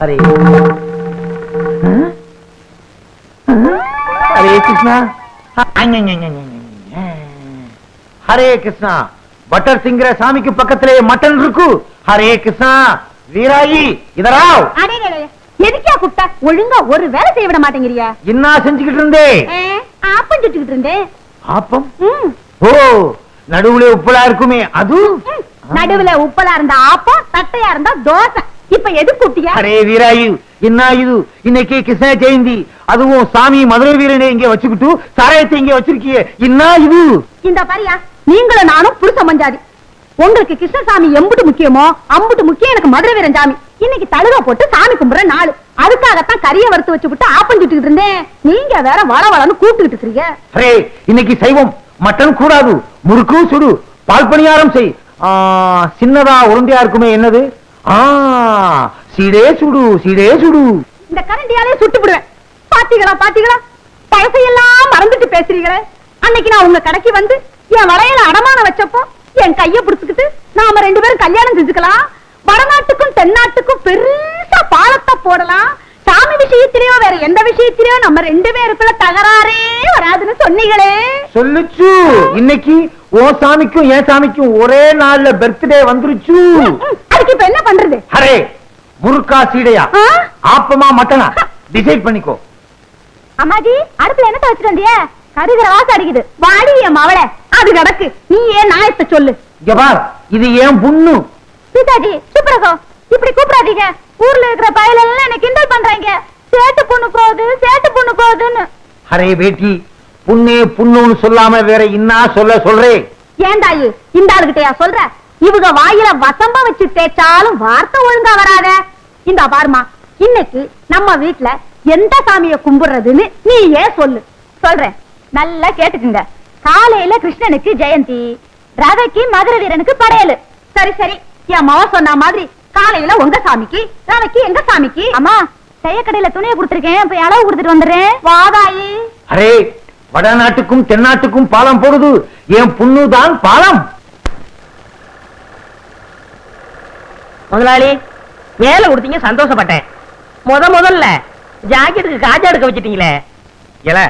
ஹரே ஹரே கிருஷ்ணா ஹரே கிருஷ்ணா பட்டர் சிங்கிற சாமிக்கு பக்கத்திலே மட்டன் இருக்கு ஹரே கிருஷ்ணா வீராயி இதராவ் அடே எதுக்கியா கூப்பிட்டா ஒழுங்கா ஒரு வேலை செய்ய விட மாட்டேங்கிறியா என்ன செஞ்சுக்கிட்டு இருந்தே ஆப்பம் சுட்டுக்கிட்டு இருந்தேன் ஆப்பம் ஓ நடுவுல உப்புலா இருக்குமே அது. நடுவுல உப்பலா இருந்தா ஆப்பம் தட்டையா இருந்தா தோசை இப்ப எது கூப்பிட்டியா அரே வீராயு என்ன இது இன்னைக்கு கிருஷ்ண ஜெயந்தி. அதுவும் சாமி மதுரை வீரனை இங்க வச்சுக்கிட்டு சாராயத்தை இங்க வச்சிருக்கியே. என்ன இது இந்த பாரியா நீங்களும் நானும் புருஷ மஞ்சாதி. உங்களுக்கு கிருஷ்ணசாமி எம்புட்டு முக்கியமோ அம்புட்டு முக்கியம் எனக்கு மதுரை வீரன் சாமி. இன்னைக்கு தழுக போட்டு சாமி கும்பிடுற நாள். அதுக்காகத்தான் கறிய வறுத்து வச்சு விட்டு ஆப்பம் சுட்டுக்கிட்டு இருந்தேன். நீங்க வேற வள வளன்னு கூப்பிட்டுக்கிட்டு இருக்கீங்க அரே இன்னைக்கு சைவம். மட்டன் கூடாது. முறுக்கு சுடு. பால் பணியாரம் செய் சின்னதா உருண்டையா இருக்குமே என்னது? ஆ சீடே சுடு சீடே சுடு. இந்த கரண்டியாலே சுட்டு விடுவேன் பாத்தீங்களா பாத்தீங்களா? பழசையெல்லாம் மறந்துட்டு பேசுறீங்களே. அன்னைக்கு நான் உங்க கடைக்கு வந்து என் வளையல அடமானம் வச்சப்போ என் கைய பிடிச்சுக்கிட்டு நாம ரெண்டு பேரும் கல்யாணம் செஞ்சுக்கலாம். வடநாட்டுக்கும் தென்னாட்டுக்கும் பெருசா பாலத்தை போடலாம். சாமி விஷயத்திலயோ வேற எந்த விஷயத்திலயோ நம்ம ரெண்டு பேருக்குள்ள தகராறே வராதுன்னு சொன்னீங்களே. சொல்லுச்சு. இன்னைக்கு ஓ சாமிக்கும் என் சாமிக்கும் ஒரே நாள்ல பர்த்டே வந்துருச்சு. அதுக்கு இப்ப என்ன பண்றது? அரே முறுக்கா சீடையா? ஆப்பமா மட்டனா? டிசைட் பண்ணிக்கோ. அம்மாஜி அடுப்புல என்னத்த வச்சுட்டு வந்திய? கருகிற வாசம் அடிக்குது. வாடி என் மவளை. அது கிடக்கு நீ ஏன் நாயத்தை சொல்லு. இங்க பார் இது ஏன் புண்ணு. சீதாஜி சுப்ரகம் இப்படி கூப்பிடாதீங்க. ஊர்ல இருக்கிற பயல எல்லாம் என்ன கிண்டல் பண்றாங்க. சேட்டு பொண்ணு போகுது சேட்டு பொண்ணு போகுதுன்னு. அரே பேட்டி. புண்ணே புண்ணுன்னு சொல்லாம வேற இன்னா சொல்ல சொல்றேன் ஏண்டாயி இந்த ஆளுகிட்டயா சொல்ற? இவங்க வாயில வசம்ப வச்சு தேய்ச்சாலும் வார்த்தை ஒழுங்கா வராத. இந்த பாருமா இன்னைக்கு நம்ம வீட்ல எந்த சாமிய கும்பிடுறதுன்னு நீ ஏன் சொல்லு. சொல்றேன். நல்லா கேட்டுக்குங்க. காலையில கிருஷ்ணனுக்கு ஜெயந்தி ரவைக்கு மதுர வீரனுக்கு படையலு. சரி சரி. என் மவ சொன்ன மாதிரி காலையில உங்க சாமிக்கு ரவைக்கு எங்க சாமிக்கு? அம்மா செய்யக்கடையில துணியை கொடுத்துருக்கேன். போய் அளவு கொடுத்துட்டு வந்துடுறேன். வாதாயி அரே வடநாட்டுக்கும் தென்னாட்டுக்கும் பாலம் போடுது. என் புண்ணு தான் பாலம். முதலாளி வேலை கொடுத்தீங்க சந்தோஷப்பட்டேன். முத முதல்ல ஜாக்கெட்டுக்கு காஜா எடுக்க வச்சிட்டீங்களே. இல்ல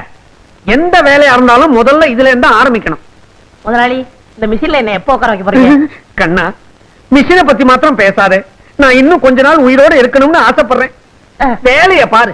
எந்த வேலையா இருந்தாலும் முதல்ல இதுல இருந்து ஆரம்பிக்கணும். முதலாளி இந்த மிஷின்ல என்ன எப்போ உட்கார வைக்க போறீங்க? கண்ணா மிஷினை பத்தி மாத்திரம் பேசாதே. நான் இன்னும் கொஞ்ச நாள் உயிரோட இருக்கணும்னு ஆசைப்படுறேன். வேலைய பாரு.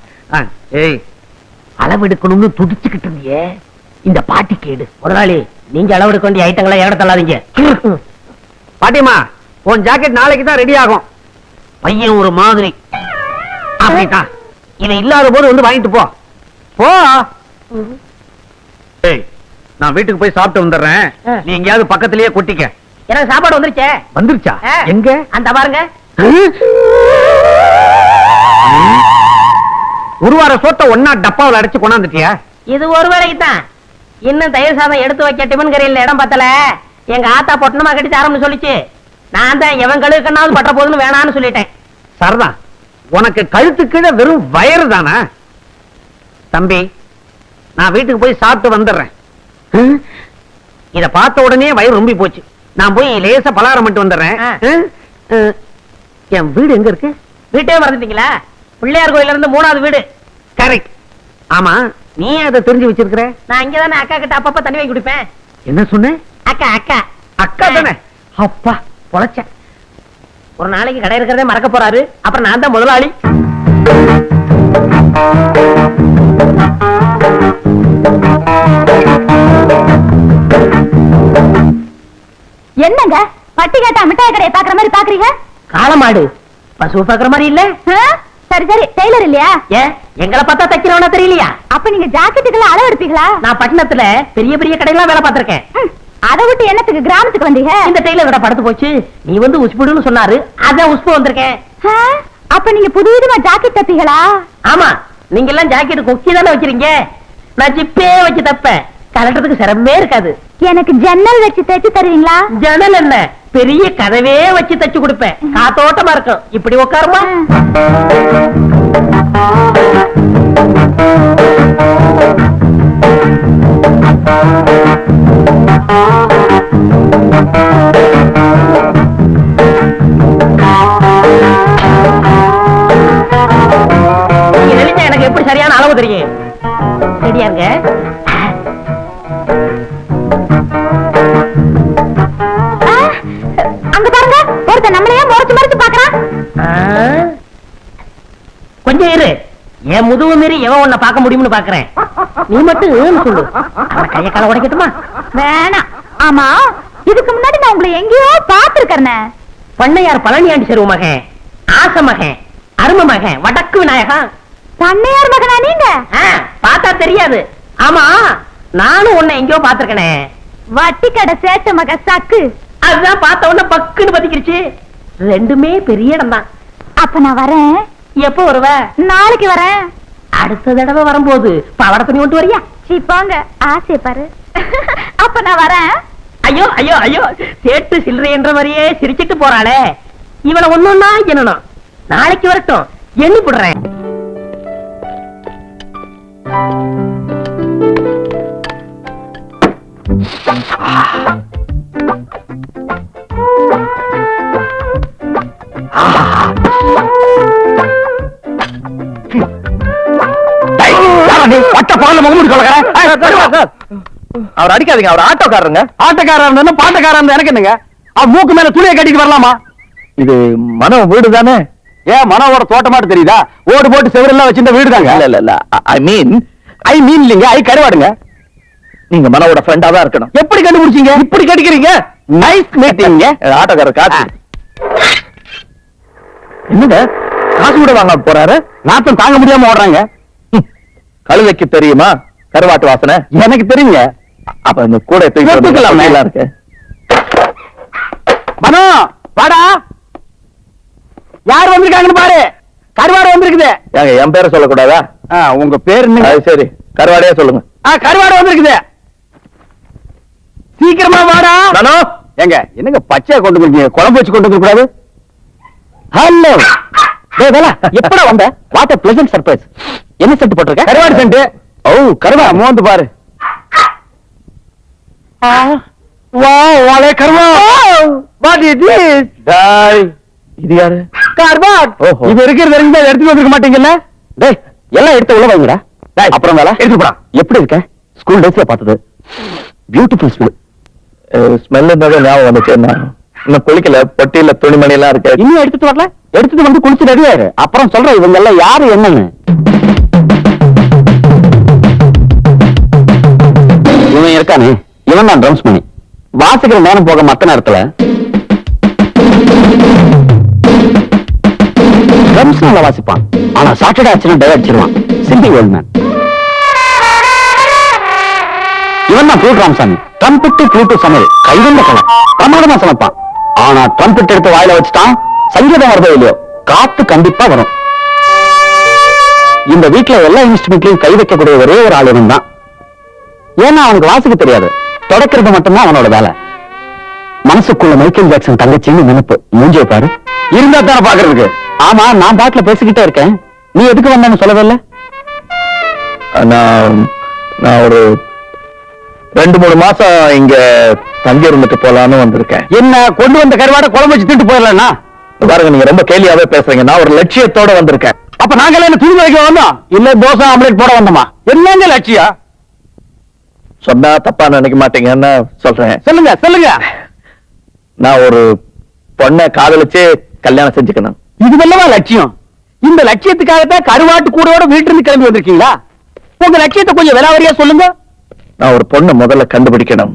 ஏய் அளவு எடுக்கணும்னு துடிச்சுக்கிட்டு இருந்தியே. இந்த பாட்டி கேடு. முதலாளி நீங்க அளவெடுக்க வேண்டிய ஐட்டங்களை ஏட தள்ளாதீங்க. பாட்டிமா உன் ஜாக்கெட் நாளைக்கு தான் ரெடி ஆகும். பையன் ஒரு மாதிரி. அப்படித்தான் இவன் இல்லாத போது வந்து வாங்கிட்டு போ. போ. ஏய் நான் வீட்டுக்கு போய் சாப்பிட்டு வந்துடுறேன். நீ எங்கேயாவது பக்கத்திலேயே கொட்டிக்க. எனக்கு சாப்பாடு வந்துருச்சே. வந்துருச்சா. எங்க? அந்த பாருங்க. ஒரு வார சோத்த ஒன்னா டப்பாவில் அடைச்சு கொண்டாந்துட்டியா? இது ஒரு வேலைக்கு தான் இன்னும் தயிர் சாதம் எடுத்து வைக்க டிபன் கரையில் இடம் பத்தல. எங்க ஆத்தா பொட்டணமா கட்டி தரம்னு சொல்லிச்சு. நான் தான் எவன் கழுவுக்கண்ணாவது பட்ட போதுன்னு வேணான்னு சொல்லிட்டேன். சரதான் உனக்கு கழுத்து கீழே வெறும் வயறு தானா? தம்பி நான் வீட்டுக்கு போய் சாப்பிட்டு வந்துடுறேன்? இத பார்த்த உடனே வயிறு ரொம்பி போச்சு. நான் போய் லேசா பலகாரம் மட்டும் வந்துடுறேன். என் வீடு எங்க இருக்கு? வீட்டே மறந்துட்டீங்களா? பிள்ளையார் கோயில்ல இருந்து மூணாவது வீடு. கரெக்ட் ஆமா நீ அதை தெரிஞ்சு வச்சிருக்கிற? நான் இங்க தானே அக்கா கிட்ட அப்பப்ப தண்ணி வாங்கி குடிப்பேன். என்ன சொன்ன? அக்கா அக்கா. அக்கா தானே? அப்பா பொழைச்ச ஒரு நாளைக்கு கடை இருக்கிறதே மறக்க போறாரு. அப்புறம் நான் தான் முதலாளி. என்னங்க? பட்டி கேட்டா மிட்டாய் கடையை பாக்குற மாதிரி பாக்குறீங்க காளமாடு பசு பாக்குற மாதிரி இல்ல? சரி சரி டெய்லர் இல்லையா? ஏன்? எங்களை பார்த்தா தைக்கிறவனா தெரியலையா? அப்ப நீங்க ஜாக்கெட்டுக்கெல்லாம் அளவு எடுப்பீங்களா? நான் பட்டணத்துல பெரிய பெரிய கடையெல்லாம் வேலை பார்த்திருக்கேன். அதை விட்டு என்னத்துக்கு கிராமத்துக்கு வந்தீங்க? இந்த டெய்லர் கடை படுத்து போச்சு. நீ வந்து உஸ்புடுன்னு சொன்னாரு. அதான் உஸ்பு வந்திருக்கேன். அப்ப நீங்க புதுவிதமா ஜாக்கெட் தப்பீங்களா? ஆமா நீங்க எல்லாம் ஜாக்கெட் கொக்கி தானே வச்சிருங்க நான் ஜிப்பே வச்சு தப்பேன். கலட்டுறதுக்கு சிரமமே இருக்காது. எனக்கு ஜன்னல் வச்சு தைச்சு தருவீங்களா? ஜன்னல் என்ன? பெரிய கதவே வச்சு தச்சு கொடுப்பேன். காத்தோட்டமா இருக்கும் இப்படி உட்காருமா? எனக்கு எப்படி சரியான அளவு தெரியும்? ரெடியா என் முதுகு மீறி எவன் உன்னை பார்க்க முடியும்னு பாக்குறேன் நீ மட்டும் ஏன்னு சொல்லு. அவன் கைய கால உடைக்கட்டுமா? வேணாம் ஆமா இதுக்கு முன்னாடி நான் உங்களை எங்கேயோ பாத்துருக்கேன் பண்ணையார் பழனியாண்டி செருவு மகன் ஆச மகன் அரும மகன் வடக்கு விநாயகன் பண்ணையார் மகனா நீங்க? பார்த்தா தெரியாது. ஆமா நானும் உன்னை எங்கேயோ பாத்திருக்கனே வட்டி கடை சேட்ட மக சக்கு. அதுதான் பார்த்த உடனே பக்குன்னு பத்திக்கிடுச்சு ரெண்டுமே பெரிய இடம் தான் அப்ப நான் வரேன். எப்போ வருவ? நாளைக்கு வரேன் அடுத்த தடவை வரும்போது பவட துணி கொண்டு வரியா? சீ போங்க. ஆசை பாரு. அப்ப நான் வரேன். ஐயோ ஐயோ ஐயோ. சேட்டு சில்லறை என்ற மாதிரியே சிரிச்சிட்டு போறாளே. இவளை ஒன்னொன்னா என்னணும்? நாளைக்கு வரட்டும். எண்ணி போடுறேன். பகல முகமூடி அவர் அடிக்காதீங்க அவர் ஆட்டோக்காரருங்க. ஆட்டோக்காரர் இருந்தா பாட்டக்காரர் இருந்தா எனக்கு என்னங்க? அவர் மூக்கு மேல துணியை கட்டிட்டு வரலாமா? இது மனோ வீடு தானே? ஏன் மனோவோட தோட்டமாட்டு தெரியுதா? ஓடு போட்டு செவரெல்லாம் வச்சிருந்த வீடு தாங்க இல்ல இல்ல. ஐ மீன் ஐ மீன் இல்லைங்க ஐ கருவாடுங்க. நீங்க மனோவோட ஃப்ரெண்டா தான் இருக்கணும். எப்படி கண்டுபிடிச்சீங்க? இப்படி கடிக்கிறீங்க? நைஸ் மீட்டிங்க ஆட்டோக்காரர் காசு என்னங்க? காசு கூட வாங்க போறாரு? நாத்தம் தாங்க முடியாம ஓடுறாங்க. கழுதைக்கு தெரியுமா? கருவாட்டு வாசனை? எனக்கு தெரியுங்க. அப்ப இந்த கூட தூக்கலாமே இருக்கு. மனோ வாடா. யார் வந்திருக்காங்கன்னு பாரு. கருவாடு வந்திருக்குது. ஏங்க என் பேரை சொல்லக்கூடாதா? உங்க பேர் சரி. கருவாடையே சொல்லுங்க. கருவாடு வந்திருக்குது. சீக்கிரமா வாடா. மனோ. ஏங்க என்னங்க பச்சையா கொண்டு வந்தீங்க குழம்பு வச்சு கொண்டு வந்து கூடாது ஹலோ. டேய் வேலா எப்படா வந்த? வாட் a pleasant சர்ப்ரைஸ் என்ன செட் போட்டிருக்க? கருவாடு சென்ட் ஓ கருவா. மோந்து பாரு. வா வாலே கருவா. வாட் இஸ் திஸ் டாய் இது யாரு? கர்வாட் இது இருக்கிறது தான் எடுத்துட்டு வந்திருக்க மாட்டீங்கல்ல? டேய் எல்லாம் எடுத்து உள்ள வைங்கடா. டேய் அப்புறம் வேலை எடுத்து போடா. எப்படி இருக்க? ஸ்கூல் டேஸ்ல பார்த்தது. பியூட்டிஃபுல் ஸ்மெல் ஸ்மெல் இருந்தாலும் ஞாபகம் வந்துச்சு. என்ன இன்னும் குளிக்கல பொட்டியில துணிமணி எல்லாம் இருக்கு. இன்னும் எடுத்துட்டு வரல? எடுத்துட்டு வந்து குளிச்சு ரெடியாரு அப்புறம் சொல்றேன் இவங்க எல்லாம் யாரு என்னன்னு. இவன் இருக்கானே. இவன் தான் ட்ரம்ஸ் பண்ணி வாசிக்கிற நேரம் போக மத்த நேரத்துல ட்ரம்ஸ் நல்லா வாசிப்பான். ஆனா சாட்டர்டே ஆச்சுன்னா டை அடிச்சிருவான். சிம்பி ஓல்ட் மேன் இவன் தான் ஃப்ளூட் ராமசாமி ட்ரம்பிட்டு ப்ளூட்டு சமையல். கைவந்த கலை பிரமாதமா சமைப்பான். ஆனா ட்ரம்பிட் எடுத்து வாயில வச்சுட்டான். சங்கீதம் வருதோ இல்லையோ? காத்து கண்டிப்பா வரும். இந்த வீட்ல எல்லா இன்ஸ்ட்ருமெண்ட்லயும் கை வைக்கக்கூடிய ஒரே ஒரு ஆள் தான் ஏன்னா அவனுக்கு வாசிக்க தெரியாது. தொடக்கிறது மட்டும்தான் அவனோட வேலை. மனசுக்குள்ள மைக்கேல் ஜாக்சன் தங்கச்சின்னு நினைப்பு. மூஞ்சிய பாரு. இருந்தா தானே பாக்குறதுக்கு. ஆமா நான் பாட்டுல பேசிக்கிட்டே இருக்கேன். நீ எதுக்கு வந்தேன்னு சொல்லவே இல்ல நான் நான் ஒரு ரெண்டு மூணு மாசம் இங்க தங்கி இருந்துட்டு போலான்னு வந்திருக்கேன். என்ன கொண்டு வந்த கருவாட குழம்பு வச்சு திட்டு போயிடலன்னா பாருங்க நீங்க ரொம்ப கேலியாவே பேசுறீங்க. நான் ஒரு லட்சியத்தோட வந்திருக்கேன். அப்ப நாங்களே என்ன துணி வைக்க வந்தோம்? இல்ல தோசை ஆம்லெட் போட வந்தோமா? என்னங்க லட்சியம்? சொன்னா தப்பா நினைக்க மாட்டீங்கன்னு சொல்றேன். சொல்லுங்க சொல்லுங்க. நான் ஒரு பொண்ணை காதலிச்சு கல்யாணம் செஞ்சுக்கணும். இதுவல்லவா லட்சியம்? இந்த லட்சியத்துக்காகத்தான் கருவாட்டு கூடோட வீட்டிலிருந்து கிளம்பி வந்திருக்கீங்களா? உங்க லட்சியத்தை கொஞ்சம் விலாவரியா சொல்லுங்க. நான் ஒரு பொண்ணை முதல்ல கண்டுபிடிக்கணும்.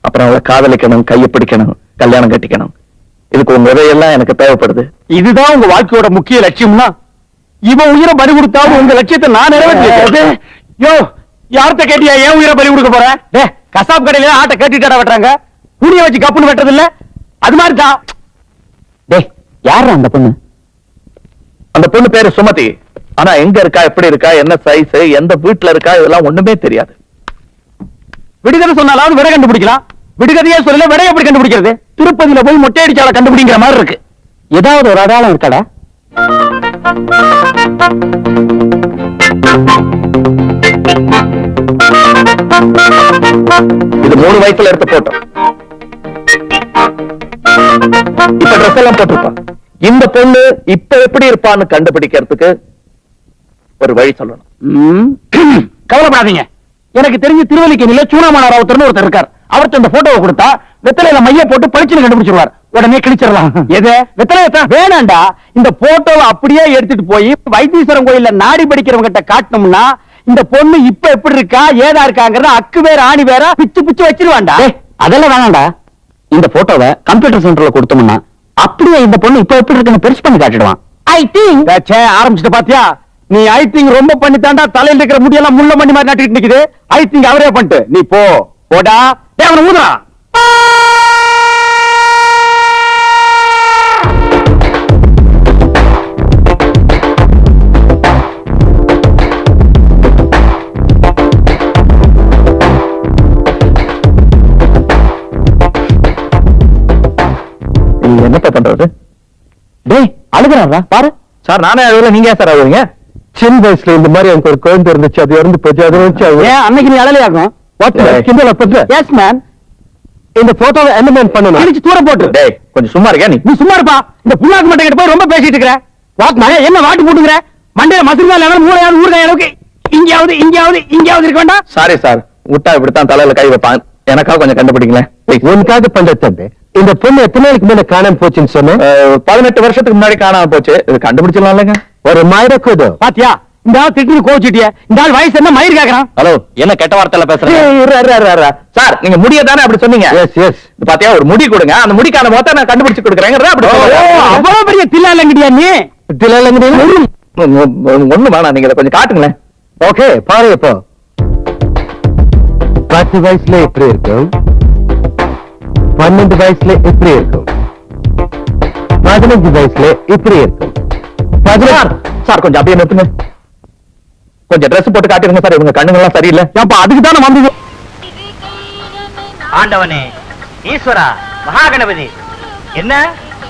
அப்புறம் அவளை காதலிக்கணும் கையை பிடிக்கணும் கல்யாணம் கட்டிக்கணும். இதுக்கு உங்க உதவியெல்லாம் எனக்கு தேவைப்படுது. இதுதான் உங்க வாழ்க்கையோட முக்கிய லட்சியம்னா? இவன் உயிரை பலி கொடுத்தாலும் உங்க லட்சியத்தை நான் நிறைவேற்றேன் யோ யார்கிட்ட கேட்டியா ஏன் உயிரை பலி கொடுக்க போற? டே கசாப் கடையில ஆட்டை கேட்டுட்டா வெட்டுறாங்க? புரிய வச்சு கப்புன்னு வெட்டுறது இல்ல அது மாதிரி தான் டே யாரா அந்த பொண்ணு? அந்த பொண்ணு பேரு சுமதி. ஆனா எங்க இருக்கா எப்படி இருக்கா என்ன சைஸ் எந்த வீட்டுல இருக்கா இதெல்லாம் ஒண்ணுமே தெரியாது. விடுகதை சொன்னாலாவது விடை கண்டுபிடிக்கலாம். விடுகதையே சொல்லல விடை எப்படி கண்டுபிடிக்கிறது? திருப்பதியில போய் மொட்டை அடிச்சால கண்டுபிடிக்கிற மாதிரி இருக்கு. ஏதாவது ஒரு அடையாளம் இருக்காடா? இது மூணு வயசுல எடுத்த போட்டோ இப்ப ட்ரெஸ் எல்லாம் போட்டிருப்பா இந்த பொண்ணு இப்ப எப்படி இருப்பான்னு கண்டுபிடிக்கிறதுக்கு ஒரு வழி சொல்லணும். கவலைப்படாதீங்க. எனக்கு தெரிஞ்சு திருவல்லிக்கேணியில சூனாமான ராவுத்தர்னு ஒருத்தர் இருக்கார். அவர்கிட்ட இந்த போட்டோவை கொடுத்தா வெத்தலையில மைய போட்டு பளிச்சுன்னு கண்டுபிடிச்சிருவார். உடனே கிழிச்சிடலாம். எது? வெத்தலையை வேணாண்டா. இந்த போட்டோவை அப்படியே எடுத்துட்டு போய் வைத்தீஸ்வரன் கோயில்ல நாடி படிக்கிறவங்க கிட்ட காட்டணும்னா இந்த பொண்ணு இப்ப எப்படி இருக்கா ஏதா இருக்காங்கறத அக்கு வேற ஆணி வேற பிச்சு பிச்சு வச்சிருவான்டா. அதெல்லாம் வேணாம்டா இந்த போட்டோவை கம்ப்யூட்டர் சென்டர்ல கொடுத்தோம்னா அப்படியே இந்த பொண்ணு இப்ப எப்படி இருக்குன்னு பெருசு பண்ணி காட்டிடுவான். ஐ திங்க் ஆரம்பிச்சுட்டு பாத்தியா? நீ ஐ திங்க் ரொம்ப பண்ணி தாண்டா தலையில இருக்கிற முடியெல்லாம் முள்ள மணி மாதிரி நட்டுக்கிட்டு நிக்குது. ஐ திங்க் அவரே பண்ணிட்டு. நீ போ. போடா. அவனை ஊதுறா என்னப்பா பண்றது? டேய் அழுகுறாரா பாரு. சார் நானே அழுவல நீங்க ஏன் சார் அழுவீங்க சின்ன வயசுல இந்த மாதிரி எனக்கு ஒரு குழந்தை இருந்துச்சு அது இறந்து போச்சு அது வச்சு ஏன் அன்னைக்கு நீ அழலையாகும் Hey. கிண்டல பண்ற எஸ் மேன் இந்த போட்டோவை என்ன மேன் பண்ணணும்? கிழிச்சு தூர போட்டு. டேய் கொஞ்சம் சும்மா இருக்கியா நீ? நீ சும்மா இருப்பா. இந்த புண்ணாக்கு மட்டை கிட்ட போய் ரொம்ப பேசிட்டு இருக்கிற. வாட் மகன் என்ன வாட்டு போட்டுக்கிற? மண்டையில மசுருக்கால் இடம் மூளையாவது ஊறுகாய் அளவுக்கு இங்கயாவது இங்கயாவது இங்கயாவது இருக்க வேண்டாம். சாரி சார் விட்டா இப்படித்தான் தலையில கை வைப்பான் எனக்காக கொஞ்சம் கண்டுபிடிங்களேன் உனக்காக பண்ற தம்பி இந்த பொண்ணு எத்தனை நாளைக்கு மேல காணாம போச்சுன்னு சொன்னேன் அஹ், பதினெட்டு வருஷத்துக்கு முன்னாடி காணாம போச்சு. இது கண்டுபிடிச்சிடலாம் இல்லைங்க. ஒரு மயிரக்குது பாத்தியா? இந்த ஆள் திட்டு கோச்சிட்டிய இந்த ஆள் வயசு என்ன மயிர் கேக்குறான்? ஹலோ என்ன கெட்ட வார்த்தையில பேசுறேன் சார் நீங்க முடிய தானே அப்படி சொன்னீங்க? எஸ் எஸ் பாத்தியா ஒரு முடி கொடுங்க. அந்த முடிக்கான மொத்தம் நான் கண்டுபிடிச்சு கொடுக்குறேங்க. அவ்வளவு பெரிய தில்லா இல்லங்கடியா நீ? தில்லா ஒண்ணு வேணாம் நீங்க கொஞ்சம் காட்டுங்களேன். ஓகே பாரு இப்போ. பத்து வயசுல எப்படி இருக்கும்? பன்னெண்டு வயசுல எப்படி இருக்கும்? பதினஞ்சு வயசுல எப்படி இருக்கும்? சார். சார் கொஞ்சம் அப்படியே நிறுத்துங்க. கொஞ்சம் Dress போட்டு காட்டிருங்க சார். இவங்க கண்ணுங்கெல்லாம் சரியில்லை. ஏப்பா அதுக்கு தானே வந்தது ஆண்டவனே ஈஸ்வரா மகாகணபதி. என்ன?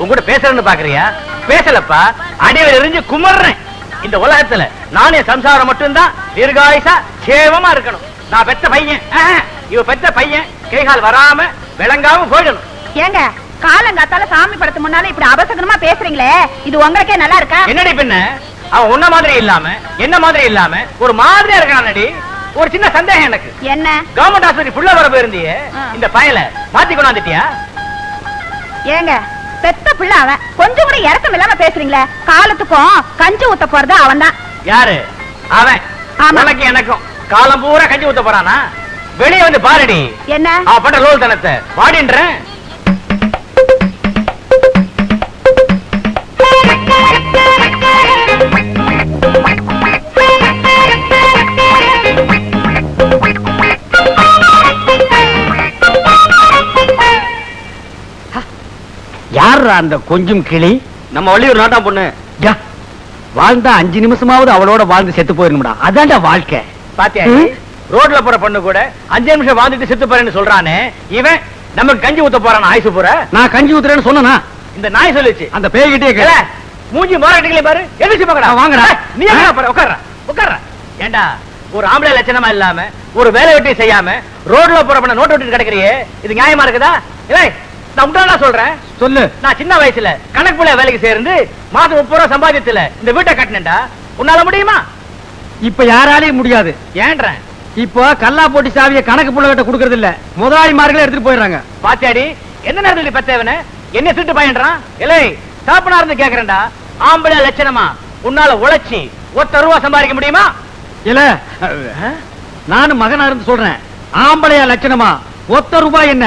உங்ககிட்ட பேசுறேன்னு பாக்குறியா? பேசலப்பா. அடியில் எரிஞ்சு குமர்றேன் இந்த உலகத்துல நானே சம்சாரம் மட்டும்தான். தீர்காயுசா சேவமா இருக்கணும். நான் பெத்த பையன். இவ பெத்த பையன். கைகால் வராம விளங்காம போயிடணும். ஏங்க காலங்காத்தால சாமி படத்து முன்னால இப்படி அபசகனமா பேசுறீங்களே இது உங்களுக்கே நல்லா இருக்கா? என்னடி பின்ன அவன் உன்ன மாதிரி இல்லாம என்ன மாதிரி இல்லாம ஒரு மாதிரியா இருக்கானடி? ஒரு சின்ன சந்தேகம் எனக்கு. என்ன? கவர்மெண்ட் ஆஸ்பத்திரி புள்ள வர போயிருந்தியே. இந்த பயல மாத்தி கொண்டாந்துட்டியா? ஏங்க பெத்த பிள்ளை அவன். கொஞ்சம் கூட இறக்கம் இல்லாம பேசுறீங்களே காலத்துக்கும் கஞ்சி ஊத்த போறது அவன்தான். யாரு? அவன். ஆமா. உனக்கு எனக்கும். காலம் பூரா கஞ்சி ஊத்த போறானா? வெளியே வந்து பாருடி. என்ன? அவன் பண்ற லோல் தனத்தை. வாடின்றேன். யார் அந்த கொஞ்சம் கிளி? நம்ம வள்ளியூர் நாட்டாம் பொண்ணு. வாழ்ந்தா அஞ்சு நிமிஷமாவது அவளோட வாழ்ந்து செத்து போயிருந்தா அதான்டா வாழ்க்கை. பாத்தியா. ரோட்ல போற பொண்ணு கூட அஞ்சு நிமிஷம் வாழ்ந்துட்டு செத்து போறேன்னு சொல்றானே இவன் நமக்கு கஞ்சி ஊத்த போறான் ஆயுசு பூரா? நான் கஞ்சி ஊத்துறேன்னு சொன்னா இந்த நாய் சொல்லுச்சு. அந்த பேய்கிட்டே ஏல, மூஞ்சி மாறாட்டிகளே பாரு. எதிர்த்து பாக்கடா வாங்கடா. நீ பாரு உட்கார்ற உட்கார்ற. ஏண்டா ஒரு ஆம்பளை லட்சணமா இல்லாம ஒரு வேலை வெட்டி செய்யாம ரோட்ல போற பண்ண நோட்டு விட்டு கிடக்குறியே? இது நியாயமா இருக்குதா? இல்லை நான் உண்டானா சொல்றேன். சொல்லு. நான் சின்ன வயசுல கணக்கு புள்ள வேலைக்கு சேர்ந்து மாசம் முப்பது ரூபா சம்பாதியத்துல இந்த வீட்டை கட்டினேன்டா. உன்னால முடியுமா? இப்ப யாராலையும் முடியாது. ஏன்றேன்? இப்போ கல்லா போட்டி சாவிய கணக்கு புள்ளகிட்ட கொடுக்கறது இல்ல முதலாளிமார்களே எடுத்துட்டு போயிடுறாங்க. பாத்தியாடி என்ன நேரத்துல பத்தேவன என்ன திருட்டு பையன்றான்? இல்லை சாப்பனா இருந்து கேக்குறேன்டா. ஆம்பளை லட்சணமா? உன்னால உழைச்சி ஒத்த ரூபா சம்பாதிக்க முடியுமா? இல்ல நானும் மகனா இருந்து சொல்றேன். ஆம்பளையா லட்சணமா? ஒத்த ரூபாய் என்ன?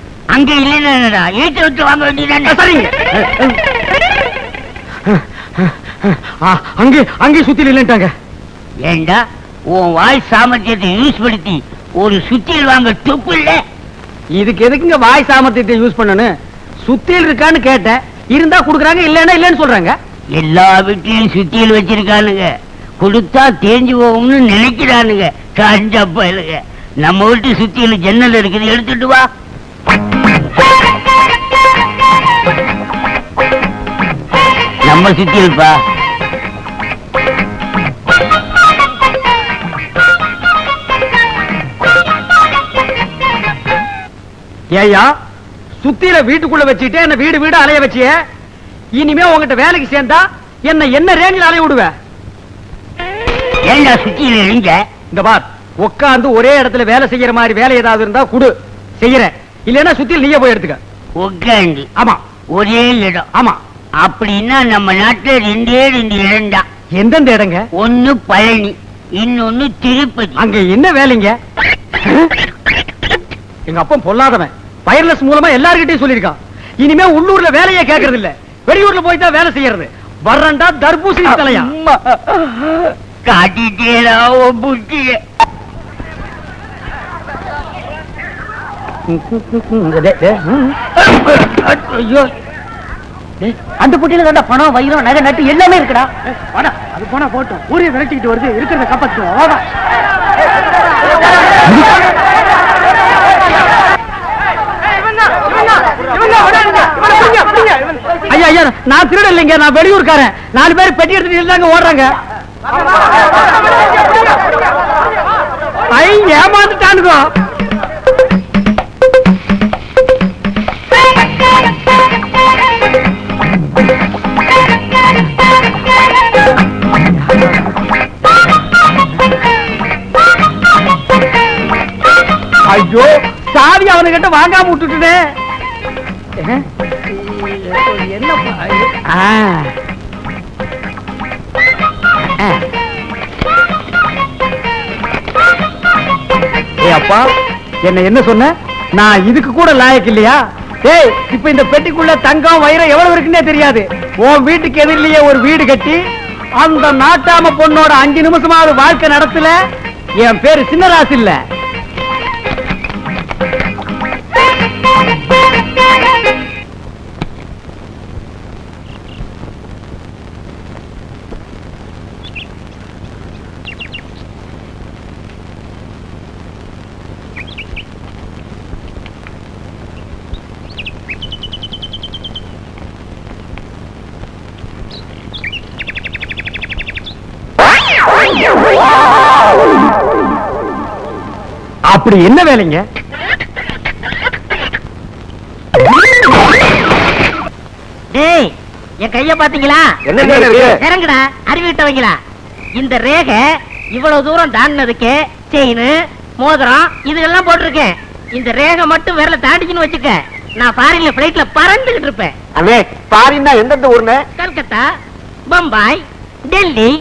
அங்க இல்லைன்னா ஏற்ற விட்டு வாங்க வேண்டியதானே சரிங்க. அங்கே அங்கே சுத்தியில் இல்லன்ட்டாங்க. ஏண்டா உன் வாய் சாமர்த்தியத்தை யூஸ் படுத்தி ஒரு சுத்தியில் வாங்க துப்பு இல்ல? இதுக்கு எதுக்குங்க வாய் சாமர்த்தியத்தை யூஸ் பண்ணணும்? சுத்தியில் இருக்கான்னு கேட்டேன். இருந்தா குடுக்குறாங்க இல்லன்னா இல்லன்னு சொல்றாங்க. எல்லா வீட்லயும் சுத்தியில் வச்சிருக்கானுங்க கொடுத்தா தேஞ்சு போகும்னு நினைக்கிறானுங்க கஞ்ச பயலுங்க நம்ம வீட்டு சுத்தியில் ஜன்னல் இருக்குது எடுத்துட்டு வா. நம்ம சுத்தியல்பா ஏய்யா சுத்தியில வீட்டுக்குள்ள வச்சுட்டு என்ன வீடு வீடு அலைய வச்சிய? இனிமே உங்ககிட்ட வேலைக்கு சேர்ந்தா என்ன என்ன ரேஞ்சில் அலைய விடுவ? ஏண்டா சுத்தியில் இந்த பார் உட்கார்ந்து ஒரே இடத்துல வேலை செய்யற மாதிரி வேலை ஏதாவது இருந்தா குடு. செய்யறேன். இல்லைன்னா சுத்தியில் நீயே போய் எடுத்துக்க. உட்காந்து ஆமா. ஒரே இடம். ஆமா. அப்படின்னா நம்ம நாட்டுல ரெண்டே ரெண்டு இடம் தான் எந்தெந்த இடங்க? ஒண்ணு பழனி இன்னொன்னு திருப்பதி. அங்க என்ன வேலைங்க? எங்க அப்பன் பொல்லாதவன். வயர்லெஸ் மூலமா எல்லார்கிட்டயும் சொல்லியிருக்கான். இனிமே உள்ளூர்ல வேலையே கேக்குறது இல்ல வெளியூர்ல போய் தான் வேலை செய்யறது. வர்றண்டா தர்பூசணி தலையா? காட்டிட்டேடா உன் புத்திய. ஐயோ அந்த புட்டியில தாண்டா பணம் வைரம் நகை நட்டு எல்லாமே இருக்குடா. வாடா அது போனா போட்டோம். ஊரிய விரட்டிக்கிட்டு வருது இருக்கிறத காப்பாத்துவோம் வாடா ஐயா ஐயா நான் திருட இல்லைங்க நான் வெளியூர்காரன். நாலு பேர் பெட்டி எடுத்துட்டு இருந்தாங்க ஓடுறாங்க. ஐயா ஏமாந்துட்டானுங்க. அவனுகிட்ட வாங்காம விட்டுட்டுனே. என்ன ஏய் அப்பா என்ன என்ன சொன்ன? நான் இதுக்கு கூட லாயக்கு இல்லையா? ஏய் இப்ப இந்த பெட்டிக்குள்ள தங்கம் வைரம் எவ்வளவு இருக்குன்னே தெரியாது. உன் வீட்டுக்கு எதிரிலேயே ஒரு வீடு கட்டி அந்த நாட்டாம பொண்ணோட அஞ்சு நிமிஷமாவது வாழ்க்கை நடத்தல. என் பேரு சின்னராசு இல்ல அப்படி என்ன வேலைங்க? டேய் என் கைய பாத்தீங்களா இறங்குடா அறிவிட்டவங்களா இந்த ரேகை இவ்வளவு தூரம் தாண்டினதுக்கு செயின் மோதிரம் இதெல்லாம் போட்டிருக்கேன். இந்த ரேகை மட்டும் விரல தாண்டிச்சுன்னு வச்சுக்க நான் ஃபாரின்ல பிளைட்ல பறந்துகிட்டு இருப்பேன். அண்ணே பாரின்னா எந்தெந்த ஊர்னே கல்கத்தா பம்பாய் டெல்லி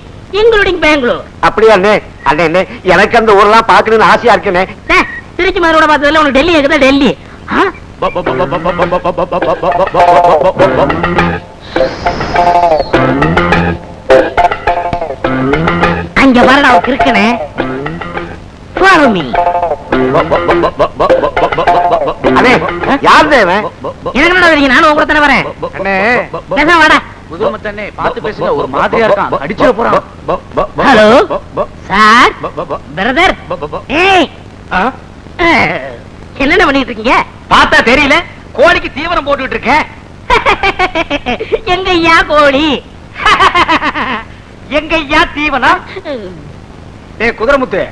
இன்க்ளூடிங் பெங்களூர். அப்படியா அண்ணே எனக்கு அந்த ஊர்லாம் பாக்கணும்னு ஆசையா இருக்குண்ணே டேய், திருச்சி மதுரோட பார்த்ததுல உனக்கு டெல்லி இருக்குதா டெல்லி? அங்க வரடா இருக்குனே ஃபாலோ மீ அண்ணே யார் தேவன் எனக்கு என்னடா தெரியும் நானும் உங்க தானே வரேன் அண்ணே பேச வாடா புதுமத்தண்ணே பார்த்து பேசுங்க ஒரு மாதிரியா இருக்கான் அடிச்சிட போறான் ஹலோ சார் பிரதர் என்னென்ன பண்ணிட்டு இருக்கீங்க? பார்த்தா தெரியல. கோழிக்கு தீவனம் போட்டுட்டு இருக்கேன் எங்க ஐயா கோழி? எங்கய்யா தீவனம் ஏய் குதிரமுத்து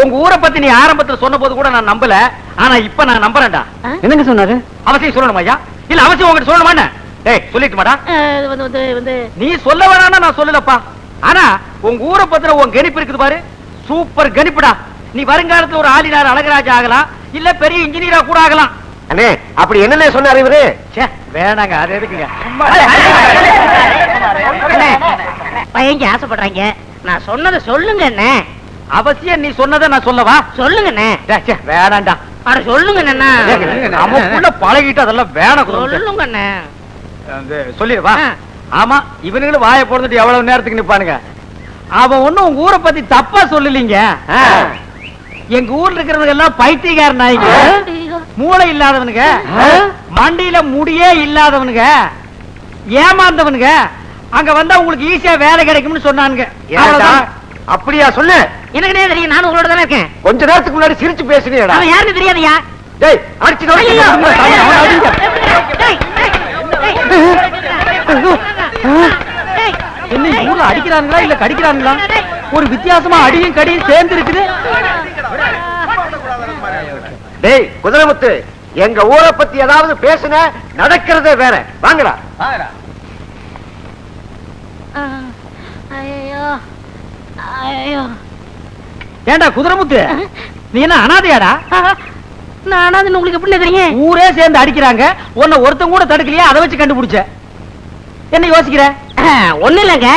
உங்க ஊரை பத்தி நீ ஆரம்பத்துல சொன்ன போது கூட நான் நம்பல. ஆனா இப்ப நான் நம்புறேன்டா. என்னங்க சொன்னாரு? அவசியம் சொல்லணுமா ஐயா? இல்ல அவசியம் உங்ககிட்ட சொல்லணுமா ஏய் சொல்லிட்டு மாடா நீ சொல்ல வேணாம்னா நான் சொல்லலப்பா. ஆனா உங்க ஊரை பத்தின உன் கணிப்பு இருக்குது பாரு. சூப்பர் கணிப்புடா. நீ வருங்காலத்துல ஒரு ஆளினார் அழகராஜா ஆகலாம் இல்ல பெரிய இன்ஜினியரா கூட ஆகலாம். அண்ணே அப்படி என்னண்ணே சொன்னாரு இவரு? ச்சே வேணாங்க அது எதுக்குங்க? அண்ணே, பையங்க ஆசைப்படுறாங்க? நான் சொன்னதை சொல்லுங்க அண்ணே. அவசியம் நீ சொன்னதை நான் சொல்லவா? சொல்லுங்க அண்ணே. வேணாம்டா அட சொல்லுங்க அண்ணா நமக்குள்ள பழகிட்டு அதெல்லாம் வேணாம். சொல்லுங்க அண்ணே. வந்து சொல்லிடுவா. ஆமா இவனுங்களும் வாயை போடுறதுட்டு எவ்வளவு நேரத்துக்கு நிப்பானுங்க? அவன் ஒண்ணும் உங்க ஊரை பத்தி தப்பா சொல்லலீங்க. எங்க ஊர்ல இருக்கிறவங்க எல்லாம் பைத்தியக்கார நாய்ங்க மூளை இல்லாதவனுங்க. மண்டியில முடியே இல்லாதவனுங்க. ஏமாந்தவனுங்க. அங்க வந்தா உங்களுக்கு ஈஸியா வேலை கிடைக்கும்னு சொன்னானுங்க. அப்படியா சொல்லு. எனக்கு தெரியும்? நான் உங்களோட தானே இருக்கேன். கொஞ்ச நேரத்துக்கு முன்னாடி சிரிச்சு பேசுனீடா அவன் யாருன்னு தெரியாதயா? டேய் அடிச்சு என்ன ஊர்ல அடிக்கிறாங்களா இல்ல கடிக்கிறாங்களா? ஒரு வித்தியாசமா அடியும் கடியும் சேர்ந்து இருக்குது டேய் குதிரமுத்து எங்க ஊரை பத்தி ஏதாவது பேசுன நடக்கிறதே வேற. வாங்கடா. ஐயோ ஐயோ. ஏண்டா குதிரமுத்து? நீ என்ன அனாதையாடா? நானா அது உங்களுக்கு எப்படி தெரியும்? ஊரே சேர்ந்து அடிக்கிறாங்க. உன்னை ஒருத்தன் கூட தடுக்கலையா? அதை வச்சு கண்டுபிடிச்ச. என்ன யோசிக்கிற? ஒண்ணு இல்லங்க.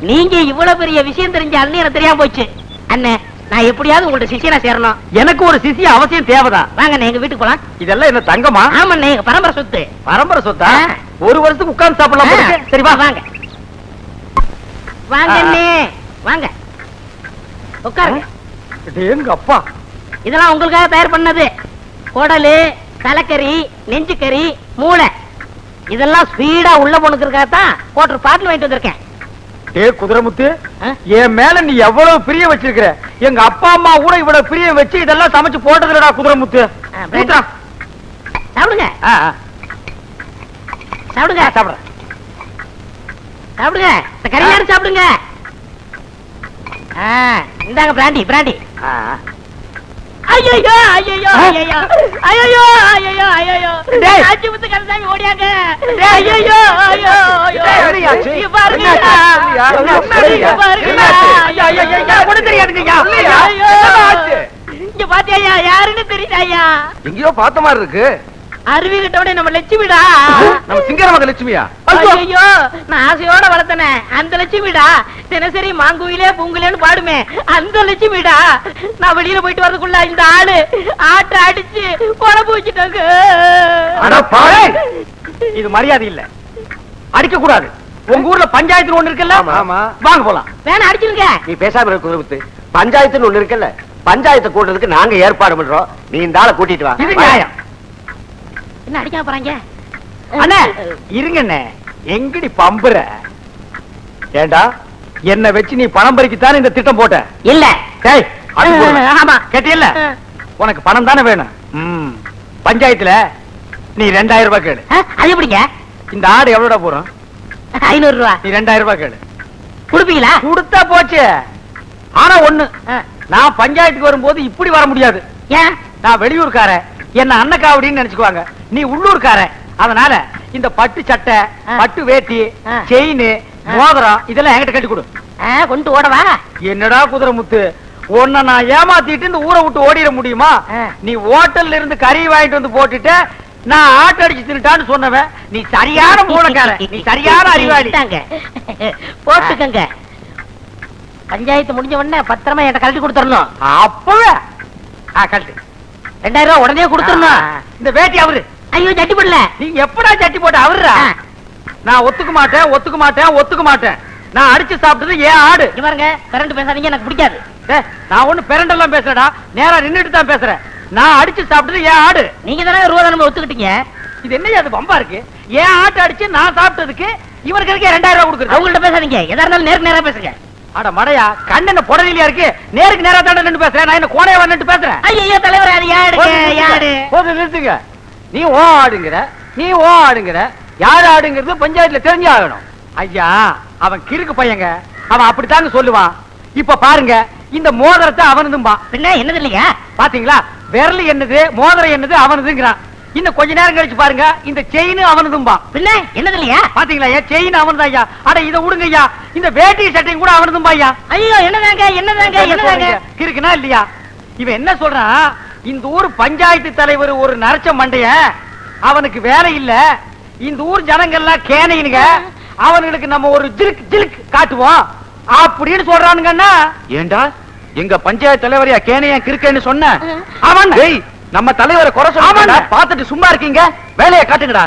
நீங்க இவ்வளவு பெரிய விஷயம் தெரிஞ்ச அண்ணன் எனக்கு தெரியாம போச்சு. அண்ணே நான் எப்படியாவது உங்கள்ட்ட சிஷியனா சேரணும். எனக்கு ஒரு சிசி அவசியம் தேவைதான். வாங்க எங்க வீட்டுக்கு போலாம். இதெல்லாம் என்ன தங்கமா? ஆமாண்ணே எங்க பரம்பரை சொத்து. பரம்பரை சொத்தா. ஒரு வருஷத்துக்கு உட்கார்ந்து சாப்பிடலாம். சரி வா. வாங்க. வாங்க வாங்க. உட்காருங்க. அப்பா? இதெல்லாம் உங்களுக்காக தயார் பண்ணது. குடலு தலைக்கறி நெஞ்சுக்கறி மூளை. இதெல்லாம் ஸ்பீடா உள்ள போனுக்கிறதுக்காக தான் கோட்டர் பாட்டில் வாங்கிட்டு வந்திருக்கேன். ஏ குதிரமுத்து? என் மேல நீ எவ்வளவு பிரிய வச்சிருக்கிற? எங்க அப்பா அம்மா கூட இவ்வளவு பிரிய வச்சு இதெல்லாம் சமைச்சு போட்டதுலடா குதிரமுத்து. சாப்பிடுங்க. சாப்பிடுங்க. சாப்பிடுறேன். சாப்பிடுங்க. இந்த கறியாடு சாப்பிடுங்க. இந்தாங்க பிராண்டி பிராண்டி. ஐயோ ஐயோ ஐயோ ஐயோ ஐயோ ஐயோ. அஞ்சு முத்து கருசாமி ஓடியாங்க. ஐயோ ஐயோ ஐயோ பாருங்க? பாருங்க? இங்க பாத்தியா யாருன்னு தெரியுதாயா எங்கேயோ பார்த்த மாதிரி இருக்கு. அருவி கிட்டோட நம்ம லட்சுமிடா. நம்ம சிங்கர மக லட்சுமியா? ஐயோ நான் ஆசையோட வளர்த்தனே. அந்த லட்சுமிடா. தினசரி மாங்குயிலே பூங்குலேன்னு பாடுமே. அந்த லட்சுமிடா. நான் வெளியில போயிட்டு வரதுக்குள்ள இந்த ஆளு ஆட்ட அடிச்சு குழம்பு வச்சுட்டாங்க! இது மரியாதை இல்ல. அடிக்க கூடாது. உங்க ஊர்ல பஞ்சாயத்து ஒண்ணு இருக்குல்ல. வாங்க போலாம். வேணா அடிச்சிருங்க. நீ பேசாம இருக்க பஞ்சாயத்துன்னு ஒண்ணு இருக்குல்ல? பஞ்சாயத்தை கூட்டுறதுக்கு நாங்க ஏற்பாடு பண்றோம். நீ இந்த ஆளை கூட்டிட்டு வா. இது நியாயம். என்ன அடிக்காம போறாங்க? அண்ணே இருங்க அண்ணே எங்கடி பம்புற? ஏண்டா என்ன வச்சு நீ பணம் பறிக்கத்தானே இந்த திட்டம் போட்ட? இல்ல. டேய். ஆமா. கேட்டியல்ல? உனக்கு பணம் தானே வேணும். பஞ்சாயத்துல நீ ரெண்டாயிரம் ரூபாய் ஆ, அது எப்படிங்க? இந்த ஆடு எவ்வளோடா போறோம்? ஐநூறு ரூபா. நீ ரெண்டாயிரம் ரூபாய் கேளு. கொடுப்பீங்களா? கொடுத்தா போச்சு. ஆனா ஒண்ணு நான் பஞ்சாயத்துக்கு வரும்போது இப்படி வர முடியாது. ஏன்? நான் வெளியூர்காரன். என்ன அன்னக்காவடின்னு நினைச்சுக்குவாங்க. நீ உள்ளூர்காரன். அதனால இந்த பட்டு சட்டை. பட்டு வேட்டி. செயின். மோதிரம் இதெல்லாம் என்கிட்ட கட்டி கொடு. கொண்டு ஓடவா என்னடா குதிரை முத்து? உன்னை நான் ஏமாத்திட்டு இந்த ஊரை விட்டு ஓடிட முடியுமா. நீ ஹோட்டல்ல இருந்து கறி வாங்கிட்டு வந்து போட்டுட்டு நான் ஆட்டடிச்சு தின்னுட்டான்னு சொன்னவன். நீ சரியான மூலக்காரன் நீ சரியான அறிவாளி. போட்டுக்கங்க. பஞ்சாயத்து முடிஞ்ச உடனே பத்திரமா என்கிட்ட கழட்டி கொடுத்துடணும் அப்பவே. ஆ, கழட்டு. ரெண்டாயிரம் ரூபாய் உடனே கொடுத்துடணும் ஆ, இந்த வேட்டி அவரு. ஐயோ சட்டி போடல. நீ எப்படா சட்டி போட்ட அவருடா. நான் ஒத்துக்க மாட்டேன் ஒத்துக்க மாட்டேன் ஒத்துக்க மாட்டேன். நான் அடிச்சு சாப்பிட்டது ஏன் ஆடு. இங்க பாருங்க கரண்ட் பேசாதீங்க எனக்கு பிடிக்காது. நான் ஒண்ணு பெரண்டெல்லாம் பேசுறேடா நேரா நின்னுட்டு தான் பேசுறேன். நான் அடிச்சு சாப்பிட்டது ஏன் ஆடு. நீங்க தானே ரூபா நம்ம ஒத்துக்கிட்டீங்க? இது என்ன அது பம்பா இருக்கு? ஏன் ஆட்டு அடிச்சு நான் சாப்பிட்டதுக்கு இவருக்கு ரெண்டாயிரம் ரூபாய் கொடுக்குறது? அவங்கள்ட்ட பேசாதீங்க. எதா இருந்தாலும் நேருக்கு நேரா பேசுங்க. அட மடையா கண்ணன புடலியா இருக்கு? நேருக்கு நேரா தாண்ட நின்று பேசுறேன். நான் என்ன கோணையா நின்று பேசுறேன்? ஐயோ தலைவர் அது யாரு? நிறுத்துங்க. போதும் நிறுத்துங்க நீ ஓ ஆடுங்கிற நீ ஓ ஆடுங்கிற யார் ஆடுங்கிறது பஞ்சாயத்துல தெரிஞ்சு ஆகணும் ஐயா அவன் கிறுக்கு பையங்க. அவன் அப்படித்தாங்க சொல்லுவான். இப்ப பாருங்க இந்த மோதிரத்தை அவனதும்பா. பின்ன என்னது இல்லையா? பாத்தீங்களா? விரல் என்னது மோதிரம் என்னது அவனதுங்கிறான். இன்னும் கொஞ்ச நேரம் கழிச்சு பாருங்க. இந்த செயின் அவனதும்பா. பின்ன என்னது இல்லையா பாத்தீங்களா ஏன் செயின் அவனதா ஐயா அட இத விடுங்க ஐயா இந்த வேட்டி சட்டையும் கூட அவனதும்பா ஐயா. ஐயோ என்னதாங்க என்னதாங்க என்ன என்னதாங்க? கிறுக்குனா இல்லையா? இவன் என்ன சொல்றான்? இந்த ஊர் பஞ்சாயத்து தலைவர் ஒரு நரச்ச மண்டைய. அவனுக்கு வேலை இல்ல. இந்த ஊர் ஜனங்கள்லாம் கேனையினுங்க. அவனுங்களுக்கு நம்ம ஒரு ஜிலுக் ஜிலுக் காட்டுவோம். அப்படின்னு சொல்றானுங்கன்னா ஏண்டா? எங்க பஞ்சாயத்து தலைவரையா கேனையா கிறுக்கன்னு சொன்ன? அவன் நம்ம தலைவரை குறை சொல்ல பாத்துட்டு சும்மா இருக்கீங்க வேலையை காட்டுங்கடா